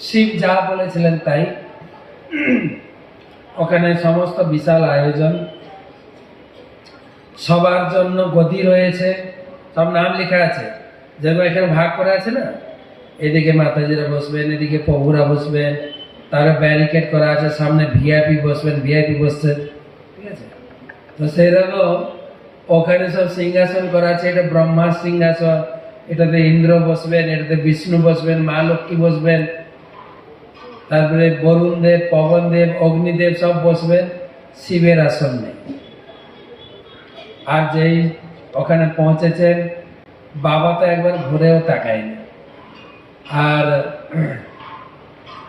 শিব যা বলেছিলেন তাই। ওখানে সমস্ত বিশাল আয়োজন। সবার জন্য গদি রয়েছে। সব নাম লেখা আছে। যেগুলো এখানে ভাগ করা আছে না? এদিকে মাতাজিরা বসবেন, এদিকে প্রভুরা বসবেন, তারা ব্যারিকেড করা আছে, সামনে ভিআইপি বসবেন ভিআইপি বসছেন, ঠিক আছে? তো সেইরকম ওখানে সব সিংহাসন করা আছে। এটা ব্রহ্মা সিংহাসন, এটাতে ইন্দ্র বসবেন, এটাতে বিষ্ণু বসবেন, মা লক্ষ্মী বসবেন তারপরে বরুণ দেব পবন দেব অগ্নিদেব সব বসবেন শিবের আসন। আর যেই ওখানে পৌঁছেছেন, বাবা তো একবার ঘুরেও তাকায়নি। আর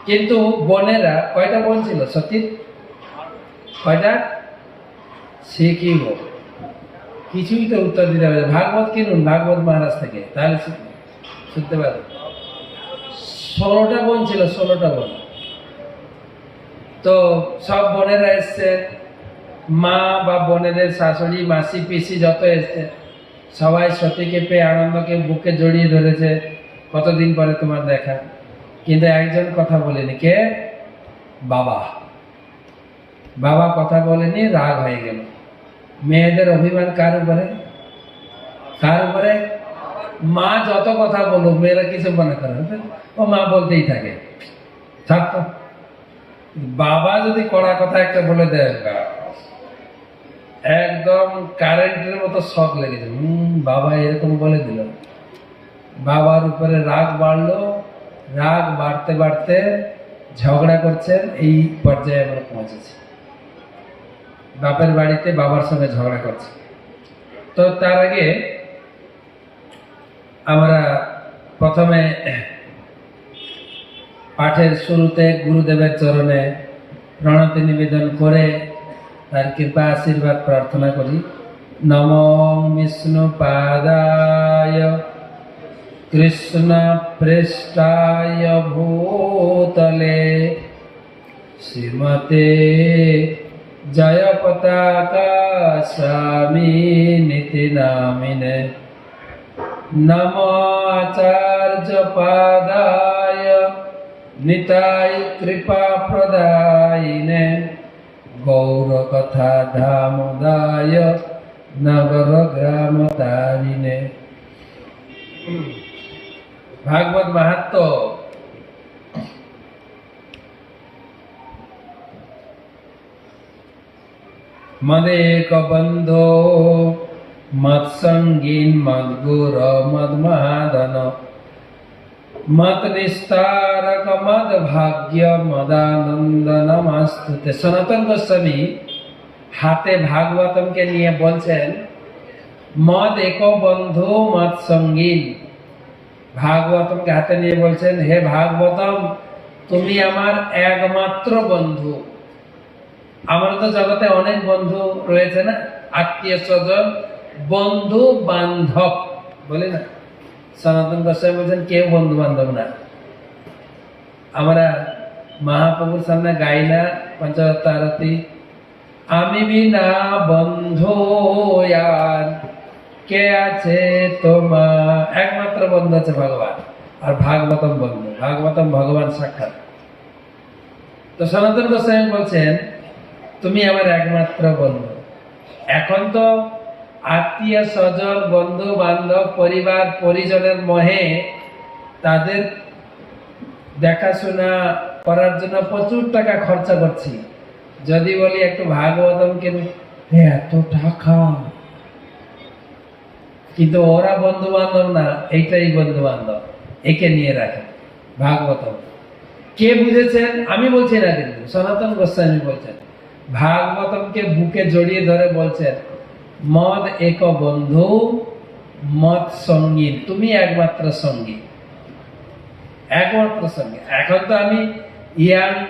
কিন্তু বোনেরা, কয়টা বোন ছিল সতীর কয়টা? সে কি কিছুই তো উত্তর দিতে পারে ভাগবত কিনুন ভাগবত মহারাজ থেকে। তাহলে শুনতে পারবে ষোলোটা বোন ছিল, ষোলোটা বোন। তো সব বোনেরা এসছে। মা বা বোনেদের শাশুড়ি, মাসি, পিসি যত এসছে, সবাই সতীকে পেয়ে আনন্দকে বুকে জড়িয়ে ধরেছে। কতদিন পরে তোমার দেখা? কিন্তু একজন কথা বলেনি। কে? বাবা। বাবা কথা বলেনি, রাগ হয়ে গেল। মেয়েদের অভিমান কার উপরে? কার উপরে? মা যত কথা বলুক, মেয়েরা কিছু মনে করে ও মা বলতেই থাকে। থাকতো বাবা যদি কড়া কথা একটা বলে দেয়, একদম কারেন্টের মতো শখ লেগে লেগেছে হম বাবা এরকম বলে দিল। বাবার উপরে রাগ বাড়লো। রাগ বাড়তে বাড়তে ঝগড়া করছেন, এই পর্যায়ে আমরা পৌঁছেছি। বাপের বাড়িতে বাবার সঙ্গে ঝগড়া করছে। তো তার আগে আমরা প্রথমে পাঠের শুরুতে গুরুদেবের চরণে প্রণতি নিবেদন করে তার কৃপা আশীর্বাদ প্রার্থনা করি। নম বিষ্ণু পাদায়, কৃষ্ণ পৃষ্ঠায় ভূতলে, শ্রীমতে জয় পতাকা স্বামী নীতি নামিনে। নম আচার্য পাদায় નિતાય કૃપા પ્રદાયને ગૌર કથા ધામદાય નગર ગ્રામ તારીને ભાગવત મહાત્તો મદેક બંધો મત્સંગીન મદગુર મદ મહાદન মত নিস্তারক মদ ভাগ্য মদানন্দ নমস্তুতে সনাতন গোস্বামী হাতে ভাগবতমকে নিয়ে বলছেন, মদ এক বন্ধু মত সঙ্গীন। ভাগবতমকে হাতে নিয়ে বলছেন, হে ভাগবতম, তুমি আমার একমাত্র বন্ধু। আমার তো জগতে অনেক বন্ধু রয়েছে না? আত্মীয় স্বজন বন্ধু বান্ধব বলে না? সনাতন গোস্বামী বলছেন, কেউ বন্ধু বান্ধব না। আমরা মহাপ্রভুর সামনে গাই না পঞ্চরত্ন আরতি। আমি বিনা বন্ধু আর কে আছে তোমার? একমাত্র বন্ধু আছে ভগবান, আর ভাগবতম বন্ধু, ভাগবতম ভগবান সাক্ষাৎ। তো সনাতন গোস্বামী বলছেন, তুমি আমার একমাত্র বন্ধু। এখন তো আত্মীয় স্বজন বন্ধু বান্ধব পরিবার, পরিজনের মহে তাদের দেখাশোনা করার জন্য প্রচুর টাকা খরচা করছি। যদি বলি একটু ভাগবতম কেন? এত টাকা। কিন্তু ওরা বন্ধু বান্ধব না, এইটাই বন্ধু বান্ধব একে নিয়ে রাখে ভাগবতম। কে বুঝেছেন? আমি বলছি না কিন্তু, সনাতন গোস্বামী বলছেন। ভাগবতমকে বুকে জড়িয়ে ধরে বলছেন মদ এক বন্ধু মত সঙ্গী। তুমি একমাত্র সঙ্গী। একমাত্র সঙ্গী। এখন তো আমি ইয়াং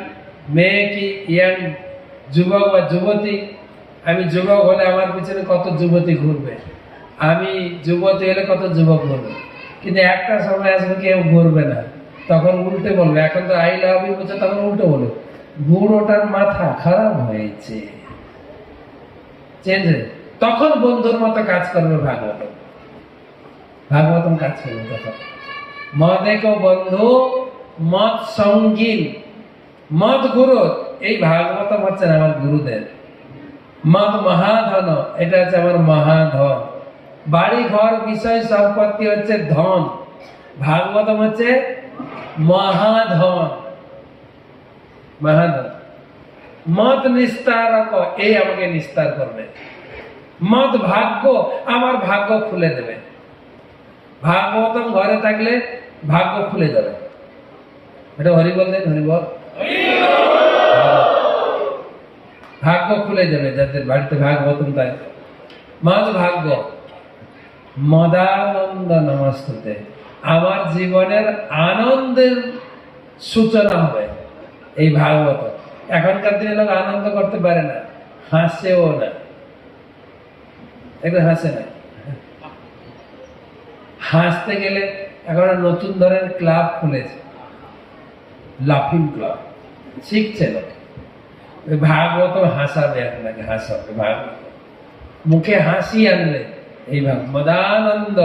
মেয়ে কি ইয়াং যুবক বা যুবতী? আমি যুবক হলে আমার পিছনে কত যুবতী ঘুরবে? আমি যুবতী হলে কত যুবক ঘুরবে? কিন্তু একটা সময় আসবে কেউ ঘুরবে না। তখন উল্টে বলবে, এখন তো আই লাভ ইউ বলছে, তখন উল্টে বলবে বুড়োটার মাথা খারাপ হয়েছে। চেঞ্জ তখন বন্ধুর মতো কাজ করবে ভাগবতম। ভাগবতম কাজ করবে তখন। মদেক বন্ধু মত সঙ্গীন মত গুরু, এই ভাগবতম হচ্ছেন আমার গুরুদেব। মত মহাধন, এটা হচ্ছে আমার মহাধন। বাড়ি ঘর বিষয় সম্পত্তি হচ্ছে ধন। ভাগবতম হচ্ছে মহাধন। মহাধন। মত নিস্তারক, এই আমাকে নিস্তার করবে। মত ভাগ্য আমার ভাগ্য খুলে দেবে। ভাগবতম ঘরে থাকলে ভাগ্য খুলে যাবে। এটা হরি বল দেন, হরি বল। ভাগ্য খুলে যাবে, যাদের বাড়িতে ভাগবতম তাই। মদ ভাগ্য। মদানন্দ নমস্তুতে। আমার জীবনের আনন্দের সূচনা হবে এই ভাগবত এখনকার দিনে লোক আনন্দ করতে পারে না, হাসেও না। একটু হাসে না হাসতে গেলে এখন নতুন ধরনের ক্লাব খুলেছে। লাফিং ক্লাব। শিখছে লোক। ভাগবত হাসাবে আপনাকে, হাসাবে ভাগবত মুখে হাসি আনলে এই ভাগ মদানন্দ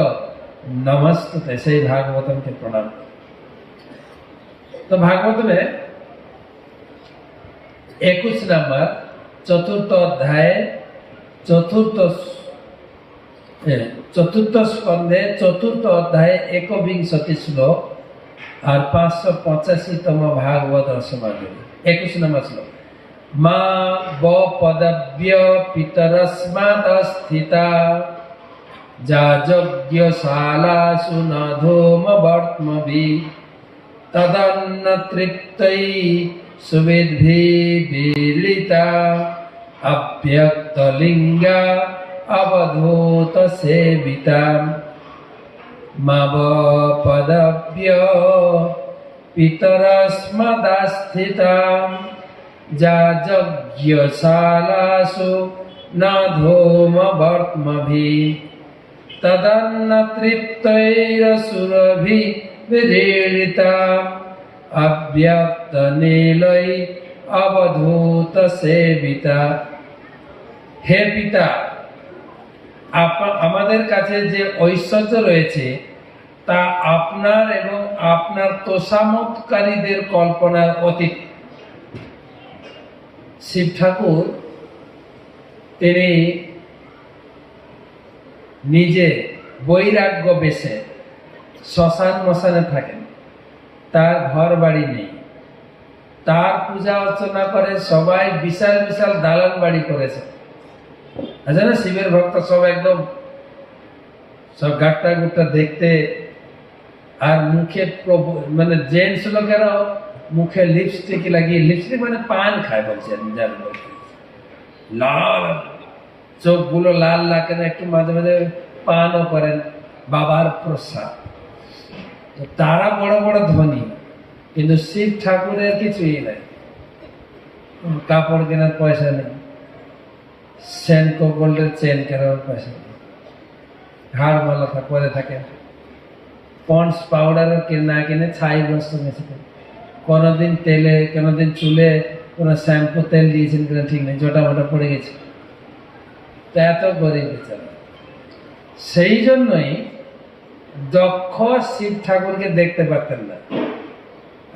নমস্তুতে সেই ভাগবতমকে প্রণাম। তো ভাগবতমে একুশ নাম্বার, চতুর্থ অধ্যায়ে, চতুর্থ চতুর্থ স্কন্ধে চতুর্থ অধ্যায়ে একবিংশতি শ্লোক আর পাঁচশো পঁচাশিতম ভাগবত সমাগম একুশ নম্বর শ্লোক। মা ব পদব্য পিতরস্মাদ স্থিতা যা যজ্ঞশালাসু ন ধূম বর্তমভি তদন্ন তৃপ্তৈ সুবিধি বিলিতা অব্যক্তলিঙ্গা अवधूत सेविता मव पदव्य पितरस्मदास्थिता जा यज्ञशालासु न धूमवर्त्मभिः तदन्न तृप्तैरसुरभि विदीडिताम् अव्यक्तनीलै अवधूतसेविता हे पिता আমাদের কাছে যে ঐশ্বর্য রয়েছে, তা আপনার এবং আপনার তোষামতকারীদের কল্পনার অতীত। শিব ঠাকুর, তিনি নিজে বৈরাগ্য বেশে শ্মশান মশানে থাকেন। তার ঘর বাড়ি নেই। তার পূজা অর্চনা করে সবাই বিশাল বিশাল দালান বাড়ি করেছে। আছে না, শিবের ভক্ত সব একদম সব গাট্টা গুট্টা দেখতে আর মুখে মানে জেন্টস লোকেরাও মুখে লিপস্টিক লাগিয়ে লিপস্টিক মানে পান খায় বলছে। লাল, চোখগুলো লাল লাগে না, একটু মাঝে মাঝে পানও করেন, বাবার প্রসাদ। তো তারা বড় বড় ধনী, কিন্তু শিব ঠাকুরের কিছুই নাই। কাপড় কেনার পয়সা নেই। সেনকো গোল্ডের চেন কেনার পয়সা হাড় মালা থা- পরে থাকে। পন্ডস পাউডারও না কিনে ছাই বস্তু মেশে কোনোদিন তেলে, কোনোদিন চুলে কোনো শ্যাম্পু তেল দিয়েছেন কিনা ঠিক নেই, জোটা মোটা পড়ে গেছে। তো এত গরিব বেচারা। সেই জন্যই দক্ষ শিব ঠাকুরকে দেখতে পারতেন না।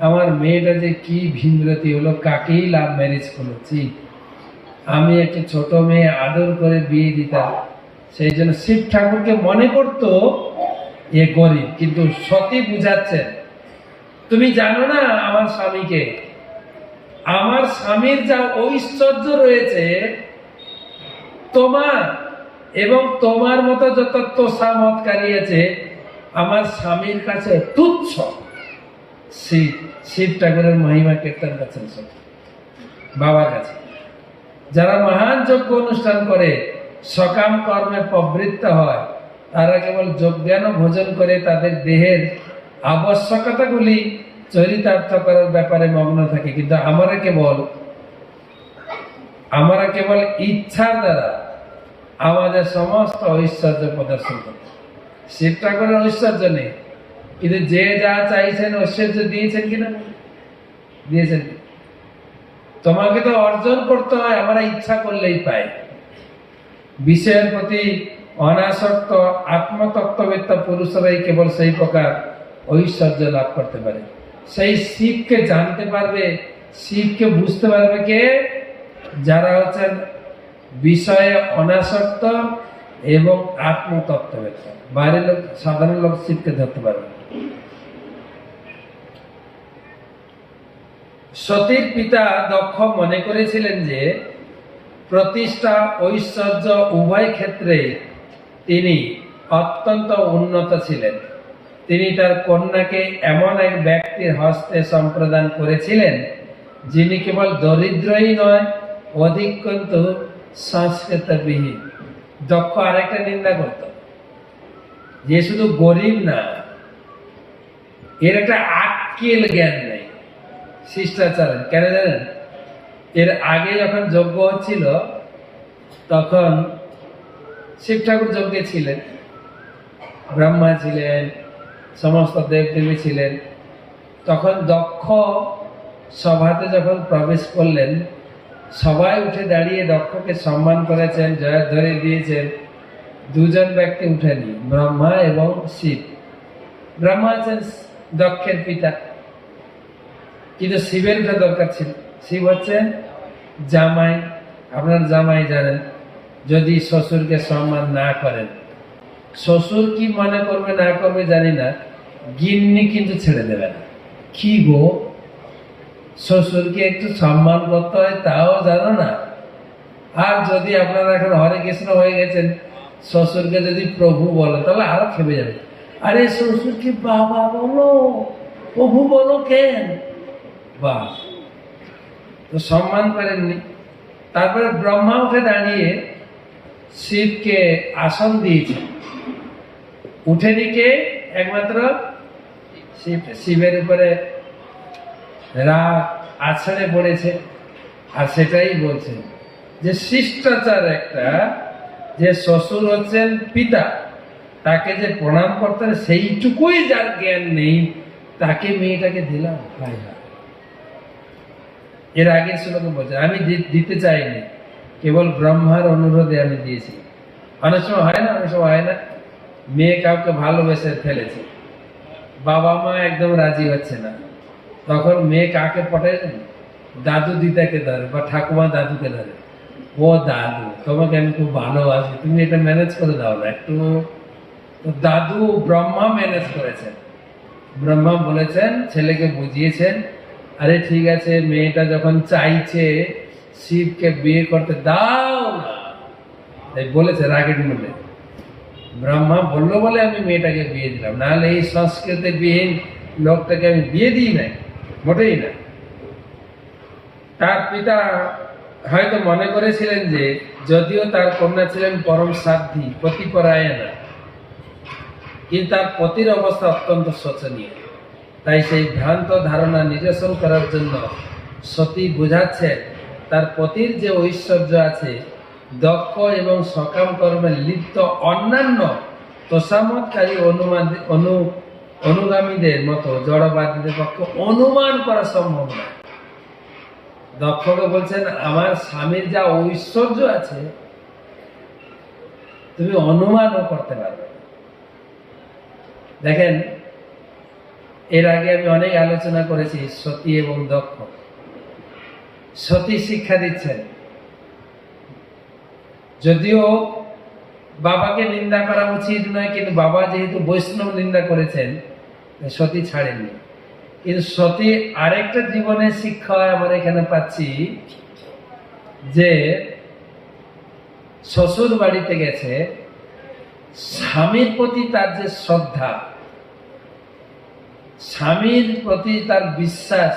আমার মেয়েটা যে কি ভিনরতি হলো, কাকেই লাভ ম্যারেজ করেছি? আমি একটি ছোট মেয়ে আদর করে বিয়ে দিতাম। সেই জন্য শিব ঠাকুরকে মনে করতো এ গরিব, কিন্তু সতী বুঝাচ্ছেন, তুমি জানো না আমার স্বামীকে? আমার স্বামীর যা ঐশ্বর্য রয়েছে, তোমার এবং তোমার মতো যত তোষামতকারী আছে, আমার স্বামীর কাছে তুচ্ছ। শিব শিব ঠাকুরের মহিমা কীর্তন সব। বাবার কাছে। যারা মহান যজ্ঞ অনুষ্ঠান করে, সকাম কর্মে প্রবৃত্ত হয়, তারা কেবল যজ্ঞান ভোজন করে তাদের দেহের আবশ্যকতাগুলি চরিতার্থ করার ব্যাপারে মগ্ন থাকে। কিন্তু আমরা কেবল আমরা কেবল ইচ্ছার দ্বারা আমাদের সমস্ত ঐশ্বর্য প্রদর্শন করি। শিব ঠাকুরের ঐশ্বর্য নেই। কিন্তু যে যা চাইছেন ঐশ্বর্য দিয়েছেন কিনা? দিয়েছেন। কি? তোমাকে তো অর্জন করতে হয়, আমরা ইচ্ছা করলেই পাই। বিষয়ের প্রতি অনাসক্ত, আত্মতত্ত্ববেত্তা পুরুষরাই কেবল সেই প্রকার ঐশ্বর্য লাভ করতে পারে। সেই শিবকে জানতে পারবে, শিবকে বুঝতে পারবে কে? যারা হচ্ছেন বিষয়ে অনাসক্ত এবং আত্মতত্ত্ববেত্তা। বাইরের লোক, সাধারণ লোক শিবকে ধরতে পারবে সতীর পিতা দক্ষ মনে করেছিলেন যে প্রতিষ্ঠা, ঐশ্বর্য উভয় ক্ষেত্রে তিনি অত্যন্ত উন্নত ছিলেন। তিনি তার কন্যাকে এমন এক ব্যক্তির হস্তে সম্প্রদান করেছিলেন, যিনি কেবল দরিদ্রই নয়, অধিক কিন্তু সংস্কৃতবিহীন। দক্ষ আরেকটা নিন্দা করত, যে শুধু গরিব না, এর একটা আক্কেল জ্ঞান শিষ্টাচার কেন জানেন? এর আগে যখন যজ্ঞ হচ্ছিল, তখন শিব ঠাকুর যজ্ঞে ছিলেন, ব্রহ্মা ছিলেন, সমস্ত দেবদেবী ছিলেন। তখন দক্ষ সভাতে যখন প্রবেশ করলেন, সবাই উঠে দাঁড়িয়ে দক্ষকে সম্মান করেছেন, জয়ধ্বনি দিয়েছেন। দুজন ব্যক্তি উঠেনি, ব্রহ্মা এবং শিব। ব্রহ্মা আছেন দক্ষের পিতা। কিন্তু শিবের উঠা দরকার ছিল। শিব হচ্ছে জামাই, আপনার জামাই জানেন, যদি শ্বশুরকে সম্মান না করেন। শ্বশুর কি মনে করবে, না করবে জানি না, গিন্নি কিন্তু ছেড়ে দেবে না। কি গো? শ্বশুরকে একটু সম্মান করতে হয়, তাও জানো না। আর যদি আপনারা এখন হরে কৃষ্ণ হয়ে গেছেন, শ্বশুরকে যদি প্রভু বলে তাহলে আরও খেপে যাবে। আরে শ্বশুরকে বাবা বলো? প্রভু বলো কেন? তো সম্মান করেননি। তারপরে ব্রহ্মা উঠে দাঁড়িয়ে শিবকে আসন দিয়েছেন। উঠে কে? একমাত্র শিব। শিবের উপরে রাগ, আছড়ে পড়েছে। আর সেটাই বলছে যে শিষ্টাচার একটা, যে শ্বশুর হচ্ছেন পিতা, তাকে যে প্রণাম করতে সেইটুকুই যার জ্ঞান নেই, তাকে মেয়েটাকে দিলাম। হায়। এর আগের শ্লোকে বলছে, আমি দিতে চাইনি, কেবল ব্রহ্মার অনুরোধে আমি দিয়েছি। অনেক সময় হয় না, অনেক সময় হয় না। মেয়ে কাউকে ভালোবেসে ফেলেছে। বাবা মা একদম রাজি হচ্ছে না। তখন মেয়ে কাকে পটায় জানো? দাদু দিদাকে ধরে বা ঠাকুমা দাদুকে ধরে। ও দাদু, তোমাকে আমি খুব ভালোবাসি, তুমি এটা ম্যানেজ করে দাও না, একটু দাদু ব্রহ্মা ম্যানেজ করেছেন। ব্রহ্মা বলেছেন, ছেলেকে বুঝিয়েছেন আরে ঠিক আছে, মেয়েটা যখন চাইছে শিবকে বিয়ে করতে, দাও না। তাই বলেছে রাগের মধ্যে। ব্রহ্মা বলল বলে আমি মেয়েটাকে বিয়ে দিলাম, নাহলে এই সংস্কৃতি বিহীন লোকটাকে আমি বিয়ে দিই নাই, মোটেই না। তার পিতা হয়তো মনে করেছিলেন যে, যদিও তার কন্যা ছিলেন পরম সাধ্যী প্রতিপরায়ণা কিন্তু তার পতির অবস্থা অত্যন্ত শোচনীয়। তাই সেই ভ্রান্ত ধারণা নিরসন করার জন্য সতী বোঝাচ্ছেন তার পতির যে ঐশ্বর্য আছে, দক্ষ এবং সকাম কর্মে লিপ্ত অন্যান্য তোষামতকারী অনুমান অনু, অনুগামীদের মতো জড়বাদীদের পক্ষে অনুমান করা সম্ভব না। দক্ষকে বলছেন, আমার স্বামীর যা ঐশ্বর্য আছে, তুমি অনুমানও করতে পারবে দেখেন এর আগে আমি অনেক আলোচনা করেছি, সতী এবং দক্ষ। সতী শিক্ষা দিচ্ছেন। যদিও বাবাকে নিন্দা করা উচিত নয়, কিন্তু বাবা যেহেতু বৈষ্ণব নিন্দা করেছেন সতী ছাড়েননি। কিন্তু সতী আরেকটা জীবনের শিক্ষা আমরা এখানে পাচ্ছি যে শ্বশুর বাড়িতে গেছে, স্বামীর প্রতি তার যে শ্রদ্ধা স্বামীর প্রতি তার বিশ্বাস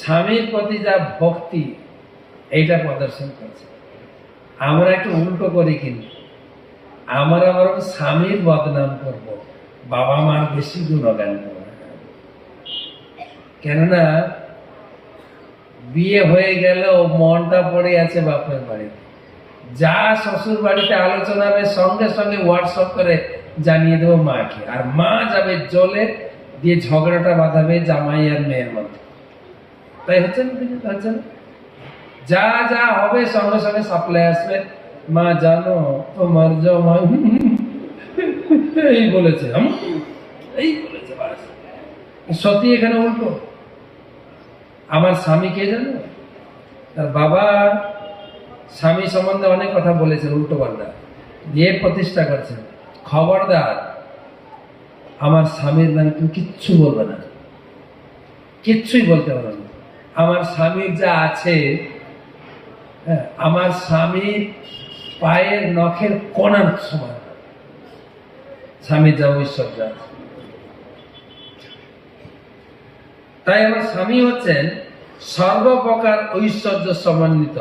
স্বামীর প্রতি যা ভক্তি, এইটা প্রদর্শন করছে আমরা একটু উল্টো করি কিন্তু আমরা বরং স্বামীর বদনাম করব বাবা মার বেশি গুণগান করব কেননা, বিয়ে হয়ে গেলেও মনটা পড়ে আছে বাপের বাড়িতে যা শ্বশুর বাড়িতে আলোচনা হবে সঙ্গে সঙ্গে হোয়াটসঅ্যাপ করে জানিয়ে দেবো মাকে। আর মা যাবে জলে দিয়ে ঝগড়াটা বাঁধাবে জামাই আর মেয়ের মধ্যে। তাই হচ্ছে না হচ্ছে না? যা যা হবে সঙ্গে সঙ্গে সাপ্লাই আসবে। মা জানো, তোমার জামাই এই বলেছে এই বলেছে, বাস। সতী এখানে উল্টো। আমার স্বামী কে জানো? তার বাবা স্বামী সম্বন্ধে অনেক কথা বলেছেন উল্টো পাল্টা। দিয়ে প্রতিষ্ঠা করছেন খবরদার। আমার স্বামীর নামে তুমি কিচ্ছু বলবে না। কিচ্ছুই বলতে পারো না। আমার স্বামীর যা আছে হ্যাঁ, আমার স্বামীর পায়ের নখের কণার সমান। স্বামীর যা ঐশ্বর্য আছে। তাই আমার স্বামী হচ্ছেন সর্বপ্রকার ঐশ্বর্য সমন্বিত।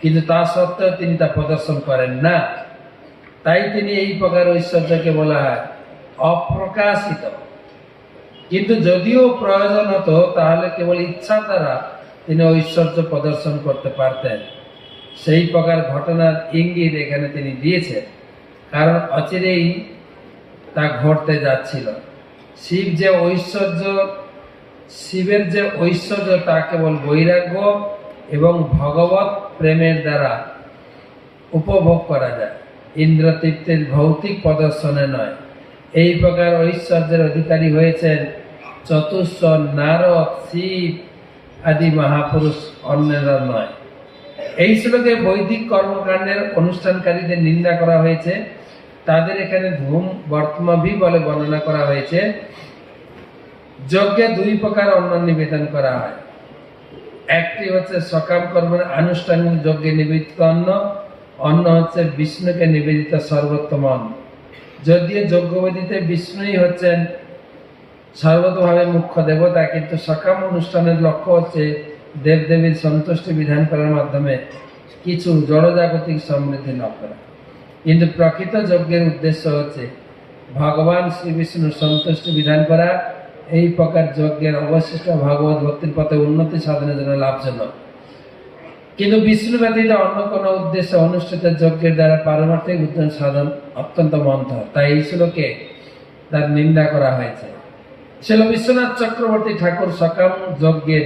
কিন্তু তা সত্ত্বেও তিনি তা প্রদর্শন করেন না। তাই তিনি এই প্রকার ঐশ্বর্যকে বলা হয় অপ্রকাশিত। কিন্তু যদিও প্রয়োজন হতো, তাহলে কেবল ইচ্ছা দ্বারা তিনি ঐশ্বর্য প্রদর্শন করতে পারতেন। সেই প্রকার ঘটনার ইঙ্গিত এখানে তিনি দিয়েছেন। কারণ অচিরেই তা ঘটতে যাচ্ছিল। শিব যে ঐশ্বর্য, শিবের যে ঐশ্বর্য তা কেবল বৈরাগ্য এবং ভগবত প্রেমের দ্বারা উপভোগ করা যায়। ইন্দ্রতৃপ্তির ভৌতিক প্রদর্শনে নয়। এই প্রকার ঐশ্বর্যের অধিকারী হয়েছেন চতুষ্র নারদ, শিব আদি মহাপুরুষ, অন্যেরা নয়। এই শ্লোকে বৈদিক কর্মকাণ্ডের অনুষ্ঠানকারীদের নিন্দা করা হয়েছে। তাদের এখানে ধূম, বর্তমাভি বলে বর্ণনা করা হয়েছে। যজ্ঞে দুই প্রকার অন্ন নিবেদন করা হয়। একটি হচ্ছে সকাম কর্মের আনুষ্ঠানিক যজ্ঞে নিবেদিত অন্ন অন্য হচ্ছে বিষ্ণুকে নিবেদিত সর্বোত্তম অন্ন। যদিও যজ্ঞবেদিতে বিষ্ণুই হচ্ছেন সর্বতভাবে মুখ্য দেবতা, কিন্তু সকাম অনুষ্ঠানের লক্ষ্য হচ্ছে দেবদেবীর সন্তুষ্টি বিধান করার মাধ্যমে কিছু জড়জাগতিক সমৃদ্ধি লাভ করা। কিন্তু প্রকৃত যজ্ঞের উদ্দেশ্য হচ্ছে ভগবান শ্রী বিষ্ণুর সন্তুষ্টি বিধান করা। এই প্রকার যজ্ঞের অবশিষ্ট ভগবত ভক্তির পথে উন্নতি সাধনের জন্য লাভজনক। কিন্তু বিষ্ণু ব্যতীত অন্য কোনো উদ্দেশ্যে অনুষ্ঠিত যজ্ঞের দ্বারা পারমার্থিক উদ্যান সাধন অত্যন্ত মন্থ তাই এই শ্লোকে তার নিন্দা করা হয়েছে। ছিল বিশ্বনাথ চক্রবর্তী ঠাকুর সকাম যজ্ঞের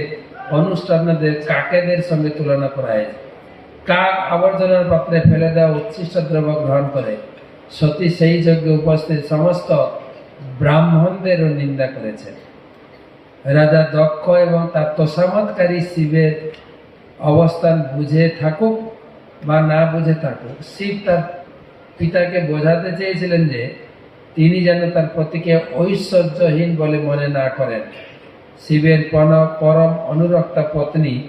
অনুষ্ঠানদের কাকেদের সঙ্গে তুলনা করা হয়েছে। কাক আবর্জনার পাত্রে ফেলে দেওয়া উচ্ছিষ্ট দ্রব্য গ্রহণ করে। সতী সেই যজ্ঞে উপস্থিত সমস্ত ব্রাহ্মণদেরও নিন্দা করেছেন রাজা দক্ষ এবং তার তোষামতকারী শিবের অবস্থান বুঝে থাকুক বা না বুঝে থাকুক, শিব তার পিতাকে বোঝাতে চেয়েছিলেন যে তিনি যেন তার পতিকে ঐশ্বর্যহীন বলে মনে না করেন। শিবের পন- পরম অনুরক্তা পত্নী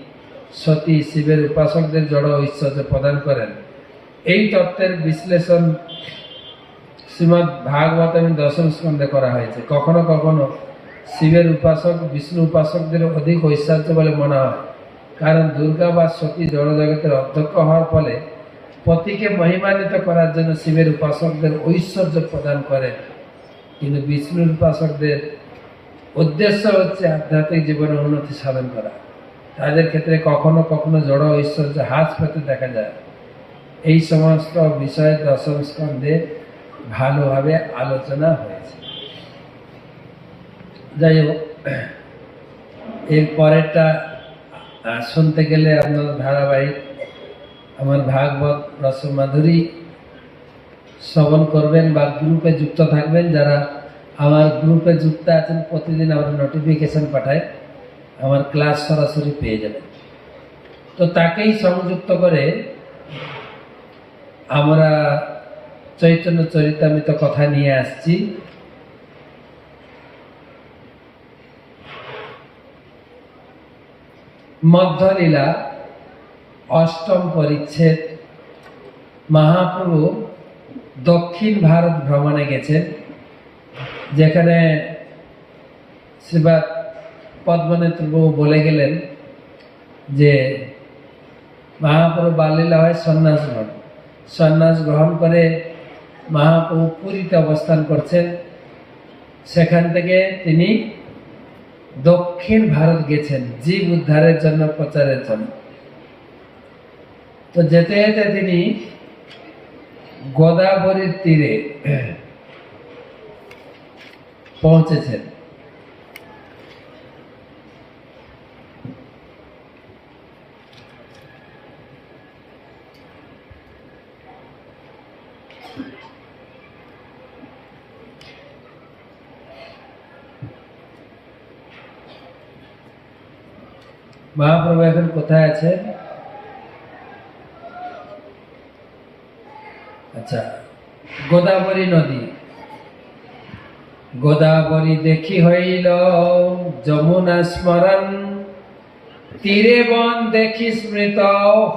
সতী শিবের উপাসকদের জড় ঐশ্বর্য প্রদান করেন। এই তত্ত্বের বিশ্লেষণ শ্রীমৎ ভাগবত এবং দশম স্কন্ধে করা হয়েছে। কখনো কখনো শিবের উপাসক, বিষ্ণু উপাসকদের অধিক ঐশ্বর্য বলে মনে হয়। কারণ দুর্গা বা সতী জড়জগতের অধ্যক্ষ হওয়ার ফলে পতিকে মহিমান্বিত করার জন্য শিবের উপাসকদের ঐশ্বর্য প্রদান করেন কিন্তু বিষ্ণুর উপাসকদের উদ্দেশ্য হচ্ছে আধ্যাত্মিক জীবনে উন্নতি সাধন করা। তাদের ক্ষেত্রে কখনো কখনো জড় ঐশ্বর্য হাত পেতে দেখা যায়। এই সমস্ত বিষয়ে দশম স্কন্ধে ভালোভাবে আলোচনা হয়েছে। যাই হোক, এর পরেরটা শুনতে গেলে আপনার ধারাবাহিক, আমার ভাগবত রসমাধুরী শ্রবণ করবেন বা গ্রুপে যুক্ত থাকবেন। যারা আমার গ্রুপে যুক্ত আছেন, প্রতিদিন আমরা নোটিফিকেশন পাঠায়, আমার ক্লাস সরাসরি পেয়ে যাবেন। তো তাকেই সংযুক্ত করে আমরা চৈতন্য চরিতামিত কথা নিয়ে আসছি। মধ্যলীলা, অষ্টম পরিচ্ছেদ, মহাপ্রভু দক্ষিণ ভারত ভ্রমণে গেছেন, যেখানে শ্রীবাদ পদ্মনেত্র বলে গেলেন যে মহাপ্রভু বাল্যলীলা হয় সন্ন্যাস গ্রহণ। সন্ন্যাস গ্রহণ করে মহাপ্রভু পুরীতে অবস্থান করছেন। সেখান থেকে তিনি দক্ষিণ ভারত গেছেন, জীব উদ্ধারের জন্য, প্রচারের জন্য। তো যেতে যেতে তিনি গোদাবরীর তীরে পৌঁছেছেন। মহাপ্রভু এখন কোথায় আছেন? আচ্ছা গোদাবরী নদী। গোদাবরী দেখি হইল যমুনা স্মরণ। তীরে বন দেখি স্মৃত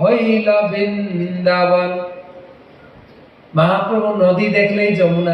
হইল বৃন্দাবন। মহাপ্রভু নদী দেখলেই যমুনা